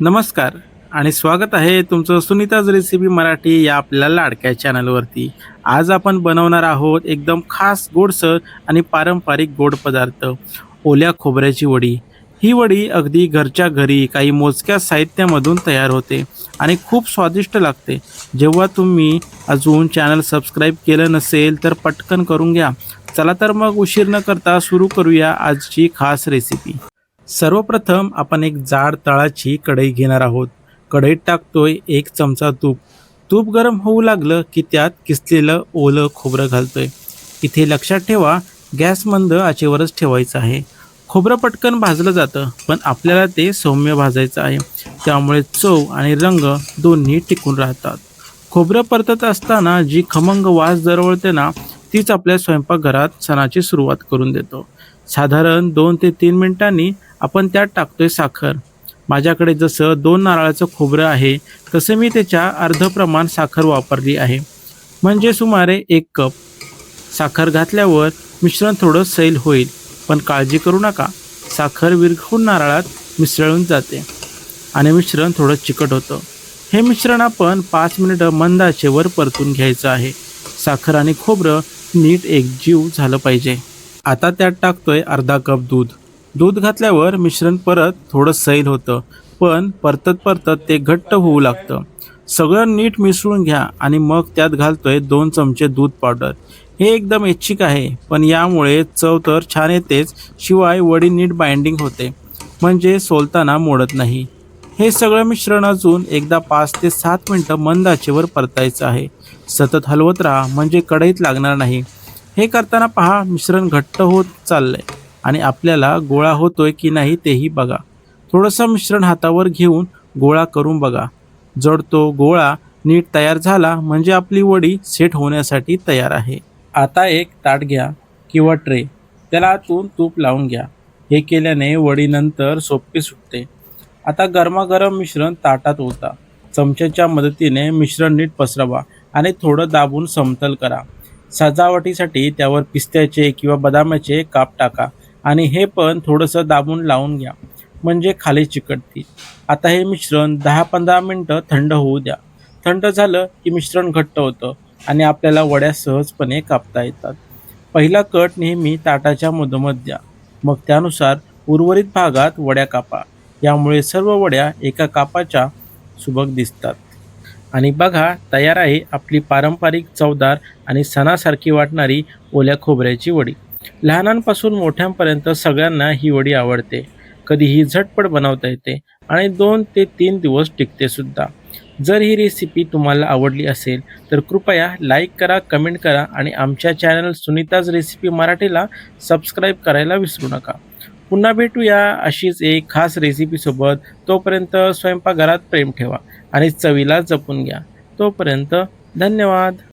नमस्कार आणि स्वागत आहे तुमचं सुनीताज रेसिपी मराठी या आपल्या लाडक्या चॅनलवरती. आज आपण बनवणार आहोत एकदम खास गोडसर आणि पारंपरिक गोड पदार्थ ओल्या खोबऱ्याची वडी. ही वडी अगदी घरच्या घरी काही मोजक्या साहित्यामधून तयार होते आणि खूप स्वादिष्ट लागते. जेव्हा तुम्ही अजून चॅनल सबस्क्राईब केलं नसेल तर पटकन करून घ्या. चला तर मग उशीर न करता सुरू करूया आजची खास रेसिपी. सर्वप्रथम आपण एक जाड तळाची कढई घेणार आहोत. कढईत टाकतोय एक चमचा तूप. तूप गरम होऊ लागलं की त्यात किसलेलं ओलं खोबरं घालतोय. इथे लक्षात ठेवा गॅस मंद आचेवरच ठेवायचं आहे. खोबरं पटकन भाजलं जातं पण आपल्याला ते सौम्य भाजायचं आहे. त्यामुळे चव आणि रंग दोन्ही टिकून राहतात. खोबरं परतत असताना जी खमंग वास दरवळते ना तीच आपल्या स्वयंपाकघरात सणाची सुरुवात करून देतो. साधारण दोन ते तीन मिनिटांनी आपण त्यात टाकतोय साखर. माझ्याकडे जसं दोन नारळाचं खोबरं आहे तसं मी त्याच्या अर्ध प्रमाण साखर वापरली आहे. म्हणजे सुमारे एक कप. साखर घातल्यावर मिश्रण थोडं सैल होईल पण काळजी करू नका. साखर विरघळून नारळात मिसळून जाते आणि मिश्रण थोडं चिकट होतं. हे मिश्रण आपण पाच मिनिटं मंद आचेवर परतून घ्यायचं आहे. साखर आणि खोबरं नीट एकजीव झालं पाहिजे. आता त्यात टाकतोय अर्धा कप दूध. दूध घातल्यावर मिश्रण परत थोडं सैल होतं पण परतत परतत ते घट्ट होऊ लागतं. सगळं नीट मिसळून घ्या आणि मग त्यात घालतोय दोन चमचे दूध पावडर. हे एकदम ऐच्छिक आहे पण यामुळे चव तर छान येतेच शिवाय वडी नीट बाइंडिंग होते. म्हणजे सोलताना मोडत नाही. हे सगळं मिश्रण अजून एकदा पाच ते सात मिनटं मंद आचेवर परतायचं आहे. सतत हलवत राहा म्हणजे कढईत लागणार नाही. हे करताना पहा मिश्रण घट्ट होत चाललंय. आणि आपल्याला गोळा होतोय की नाही तेही बघा. थोडंसं मिश्रण हातावर घेऊन गोळा करून बघा. जर तो गोळा नीट तयार झाला म्हणजे आपली वडी सेट होण्यासाठी तयार आहे. आता एक ताट घ्या किंवा ट्रे. त्याला आतून तूप लावून घ्या. हे केल्याने वडीनंतर सोपे सुटते. आता गरमागरम मिश्रण ताटात ओता. चमच्याच्या मदतीने मिश्रण नीट पसरवा आणि थोडं दाबून समतल करा. सजावटीसाठी त्यावर पिस्त्याचे किंवा बदामाचे काप टाका. आणि हे पण थोडंसं दाबून लावून घ्या. म्हणजे खाली चिकटतील. आता हे मिश्रण दहा पंधरा मिनटं थंड होऊ द्या. थंड झालं की मिश्रण घट्ट होतं आणि आपल्याला वड्या सहजपणे कापता येतात. पहिला कट नेहमी ताटाच्या मधोमध द्या. मग त्यानुसार उर्वरित भागात वड्या कापा. यामुळे सर्व वड्या एका कापाच्या सुबक दिसतात. आणि बघा तयार आहे आपली पारंपरिक चवदार आणि सणासारखी वाटणारी ओल्या खोबऱ्याची वडी. लहानांपासून मोठ्यांपर्यंत सगळ्यांना ही वडी आवडते. कधीही झटपट बनवता येते आणि दोन ते तीन दिवस टिकते सुद्धा. जर ही रेसिपी तुम्हाला आवडली असेल तर कृपया लाईक करा कमेंट करा आणि आमच्या चॅनल सुनीताज रेसिपी मराठीला सबस्क्राईब करायला विसरू नका. पुन्हा भेटूया अशीच एक खास रेसिपीसोबत तोपर्यंत स्वयंपाकघरात प्रेम ठेवा आणि चवीला जपून घ्या. तोपर्यंत धन्यवाद.